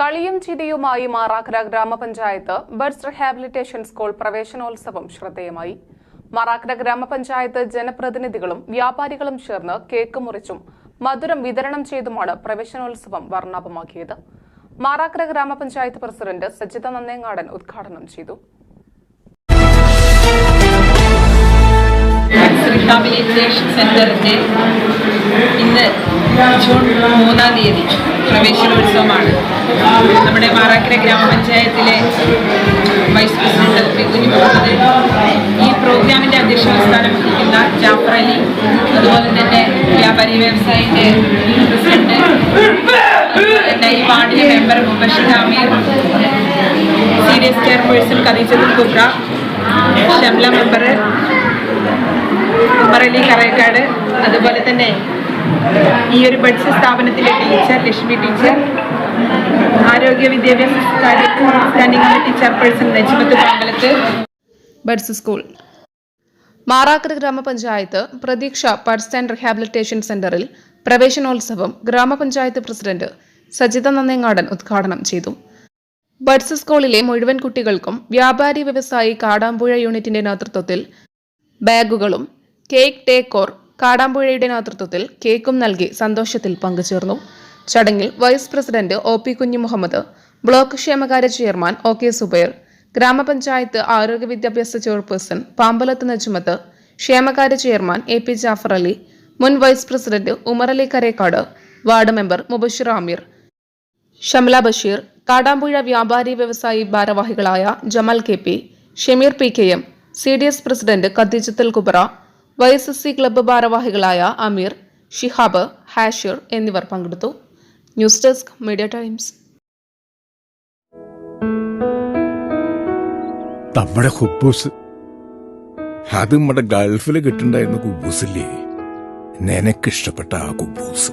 കളിയും ചിരിയുമായി മാറാക്കര ഗ്രാമപഞ്ചായത്ത് birds rehabilitation school പ്രവേശനോത്സവം ശ്രദ്ധേയമായി. മാറാക്കര ഗ്രാമപഞ്ചായത്ത് ജനപ്രതിനിധികളും വ്യാപാരികളും ചേർന്ന് കേക്ക് മുറിച്ചും മധുരം വിതരണം ചെയ്തുമാണ് പ്രവേശനോത്സവം വർണാഭമാക്കിയത്. മാറാക്കര ഗ്രാമപഞ്ചായത്ത് പ്രസിഡന്റ് സജിത നന്നേങ്ങാടൻ ഉദ്ഘാടനം ചെയ്തു. റീഹാബിലിറ്റേഷൻ സെന്ററിന്റെ ഇന്ന് ജൂൺ മൂന്നാം തീയതി പ്രവേശനോത്സവമാണ്. നമ്മുടെ മാറാക്കര ഗ്രാമപഞ്ചായത്തിലെ vice president P Kunju Muhammad. ഈ പ്രോഗ്രാമിന്റെ അധ്യക്ഷസ്ഥാനം വഹിക്കുന്ന ജാഫർ അലി അതുപോലെ തന്നെ വ്യാപാരി വ്യവസായിന്റെ പ്രസിഡന്റ് ഈ വാർഡിലെ member Mubashir Ameer C D S chairperson Khadeejathul Kubra Shamla member Ummerali Karayakkad അതുപോലെ തന്നെ ഈ ഒരു ബഡ്സ് സ്ഥാപനത്തിലെ ടീച്ചർ ലക്ഷ്മി ടീച്ചർ ആരോഗ്യ വിദ്യാഭ്യാസ നജിമത്ത് പാമ്പലത്ത്. Buds school. മാറാക്കര ഗ്രാമപഞ്ചായത്ത് പ്രതീക്ഷ പഡ്സ് ആൻഡ് റിഹാബിലിറ്റേഷൻ സെന്ററിൽ പ്രവേശനോത്സവം ഗ്രാമപഞ്ചായത്ത് പ്രസിഡന്റ് സജിത നന്നേങ്ങാടൻ ഉദ്ഘാടനം ചെയ്തു. ബഡ്സ് സ്കൂളിലെ മുഴുവൻ കുട്ടികൾക്കും വ്യാപാരി വ്യവസായി കാടാമ്പുഴ യൂണിറ്റിന്റെ നേതൃത്വത്തിൽ ബാഗുകളും കേക്ക് ടേക്കോർ കാടാമ്പുഴയുടെ നേതൃത്വത്തിൽ കേക്കും നൽകി സന്തോഷത്തിൽ പങ്കുചേർന്നു. ചടങ്ങിൽ vice president O P Kunju Muhammad block ക്ഷേമകാര്യ ചെയർമാൻ ഒ കെ സുബൈർ ഗ്രാമപഞ്ചായത്ത് ആരോഗ്യ വിദ്യാഭ്യാസ ചെയർപേഴ്സൺ പാമ്പലത്ത് നജുമത്ത് ക്ഷേമകാര്യ chairman A P Jafar Ali മുൻ vice president Umarali Karekkad ward member Mubashir Amir. Shamla Basheer Kadampuzha വ്യാപാരി വ്യവസായി ഭാരവാഹികളായ Jamal K P Shameer P K M C D S president Khadeejathul Kubra Y S S C club ഭാരവാഹികളായ അമീർ ഷിഹാബ് ഹാഷിർ എന്നിവർ പങ്കെടുത്തു. News desk media times. നമ്മുടെ ഹുബൂസ്. അത് നമ്മുടെ ഗൾഫിൽ കിട്ടുണ്ടായിരുന്ന കുബൂസില്ലേ? നിനക്കിഷ്ടപ്പെട്ട ആ കുബൂസ്.